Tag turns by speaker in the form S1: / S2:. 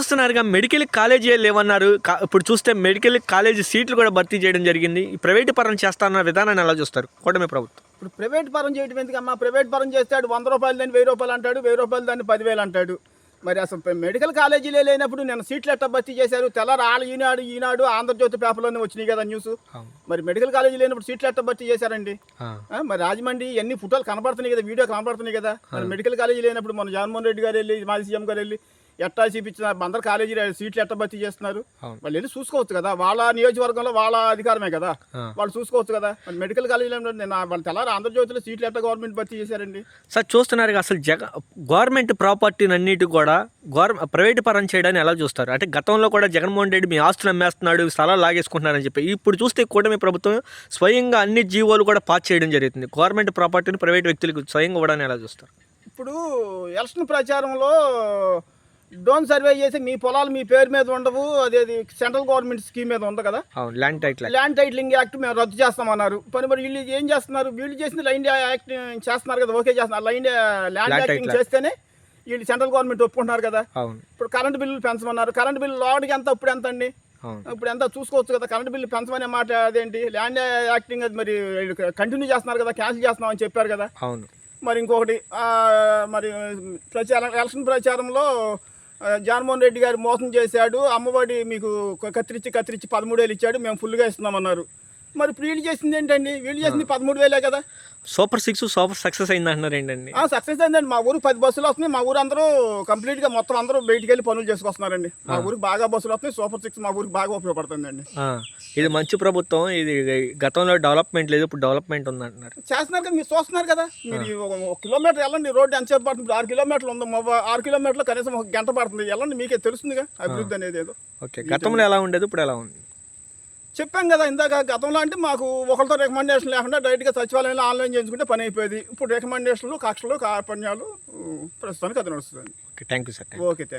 S1: చూస్తున్నారుగా medical college లేవన్నారు ఇప్పుడు చూస్తే మెడికల్ కాలేజీ సీట్లు కూడా భర్తీ చేయడం జరిగింది. ఈ ప్రైవేటు పరం చేస్తారన్న విధానాన్ని ఎలా చూస్తారు? కూటమి ప్రభుత్వం.
S2: ఇప్పుడు ప్రైవేట్ పరం చేయడం ఎందుకమ్మా? ప్రైవేట్ పరం చేస్తాడు వంద రూపాయలు దాన్ని వెయ్యి రూపాయలు అంటాడు వెయ్యి రూపాయలు దాన్ని పదివేలు అంటాడు. మరి అసలు మెడికల్ కాలేజీలే లేనప్పుడు నేను సీట్లు ఎట్ట భర్తీ చేశారు? తెల్లారు ఈనాడు ఈనాడు ఆంధ్రజ్యోతి పేపర్లోనే వచ్చినాయి కదా న్యూస్ మరి మెడికల్ కాలేజీ లేనప్పుడు సీట్లు ఎట్ట భర్తీ చేశారండి? మరి రాజమండ్రి ఎన్ని ఫోటోలు కనబడుతున్నాయి కదా వీడియో కనబడుతున్నాయి కదా. మరి మెడికల్ కాలేజీ లేనప్పుడు మన జగన్మోహన్ రెడ్డి గారు వెళ్ళి మాజీ సీఎం గారు వెళ్ళి ఎట్టా చూపించినారు? అందరు కాలేజీ సీట్లు ఎట్ట భర్తీ చేస్తున్నారు. వాళ్ళు వెళ్ళి చూసుకోవచ్చు కదా. వాళ్ళ నియోజకవర్గంలో వాళ్ళ అధికారమే కదా. వాళ్ళు చూసుకోవచ్చు కదా. మరి మెడికల్ కాలేజీలో నేను వాళ్ళు తెల్లారు ఆంధ్రజ్యోతిలో సీట్లు ఎట్ట గవర్నమెంట్ భర్తీ చేశారండి?
S1: సార్ చూస్తున్నారు అసలు జగ గవర్నమెంట్ ప్రాపర్టీని అన్నిటి కూడా గవర్న ప్రైవేట్ పరం చేయడాన్ని ఎలా చూస్తారు? అంటే గతంలో కూడా జగన్మోహన్ రెడ్డి మీ ఆస్తులు అమ్మేస్తున్నాడు స్థలాలు లాగేసుకుంటున్నారని చెప్పి. ఇప్పుడు చూస్తే కూటమి ప్రభుత్వం స్వయంగా అన్ని జీవోలు కూడా పాస్ చేయడం జరుగుతుంది. గవర్నమెంట్ ప్రాపర్టీని ప్రైవేట్ వ్యక్తులకు స్వయంగా ఇవ్వడాన్ని ఎలా చూస్తారు?
S2: ఇప్పుడు ఎలక్షన్ ప్రచారంలో డోన్ సర్వే చేసి మీ పొలాలు మీ పేరు మీద ఉండవు. అదేది సెంట్రల్ గవర్నమెంట్ స్కీమ్ మీద ఉంది కదా.
S1: Land title
S2: land titling act మేము రద్దు చేస్తామన్నారు. పని మరి వీళ్ళు ఏం చేస్తున్నారు? వీళ్ళు చేసిన లైన్ యాక్ట్ చేస్తున్నారు కదా ఓకే చేస్తున్నారు. Line land acting. చేస్తేనే వీళ్ళు సెంట్రల్ గవర్నమెంట్ ఒప్పుకుంటున్నారు కదా. ఇప్పుడు కరెంట్ బిల్లులు పెంచమన్నారు. కరెంట్ బిల్లు లోడ్కి ఎంత ఇప్పుడు ఎంత అండి? ఇప్పుడు ఎంత చూసుకోవచ్చు కదా. కరెంట్ బిల్లు పెంచమనే మాట అదేంటి? ల్యాండ్ యాక్టింగ్ అది మరి కంటిన్యూ చేస్తున్నారు కదా క్యాన్సిల్ చేస్తున్నామని చెప్పారు కదా.
S1: అవును.
S2: మరి ఇంకొకటి మరి ప్రచారం ఎలక్షన్ ప్రచారంలో జగన్మోహన్ రెడ్డి గారు మోసం చేశాడు అమ్మఒడి మీకు కత్తిరించి కత్తిరించి పదమూడు వేలు ఇచ్చాడు మేము ఫుల్గా ఇస్తున్నామన్నారు. మరి ఇప్పుడు వీళ్ళు చేసింది ఏంటండి? వీళ్ళు చేసింది పదమూడు వేలే కదా.
S1: సూపర్ సిక్స్ సూపర్ సక్సెస్ అయింది అంటున్నారు ఏంటండి
S2: సక్సెస్ అయిందండి. మా ఊరికి పది బస్సులు వస్తున్నాయి. మా ఊరు అందరూ కంప్లీట్గా మొత్తం అందరూ బయటికి వెళ్ళి పనులు చేసుకొస్తున్నారండి. మా ఊరికి బాగా బస్సులు వస్తున్నాయి. సూపర్ సిక్స్ మా ఊరికి బాగా ఉపయోగపడుతుందండి.
S1: ఇది మంచి ప్రభుత్వం. ఇది గతంలో డెవలప్మెంట్ లేదు. ఇప్పుడు డెవలప్మెంట్ ఉంది అంటున్నారు
S2: చేస్తున్నారు కదా. మీరు చూస్తున్నారు కదా. మీరు ఒక కిలోమీటర్ వెళ్ళండి. రోడ్డు ఎంతసేపు పడుతుంది? ఇప్పుడు ఆరు కిలోమీటర్లు ఉంది. ఆరు కిలోమీటర్లు కనీసం ఒక గంట పడుతుంది. వెళ్ళండి. మీకే తెలుస్తుందిగా. అభివృద్ధి అనేది ఏదో.
S1: ఓకే. గతంలో ఎలా ఉండేది? ఇప్పుడు ఎలా ఉంది?
S2: చెప్పాం కదా ఇందాక గతంలో అంటే మాకు ఒకరితో రికమెండేషన్ లేకుండా డైరెక్ట్గా సచివాలయంలో ఆన్లైన్ చేయించుకుంటే పని అయిపోయేది. ఇప్పుడు రికమెండేషన్లు కక్షలు కాపణ్యాలు ప్రస్తుతానికి అది నడుస్తుంది
S1: okay thank you sir
S2: okay thank you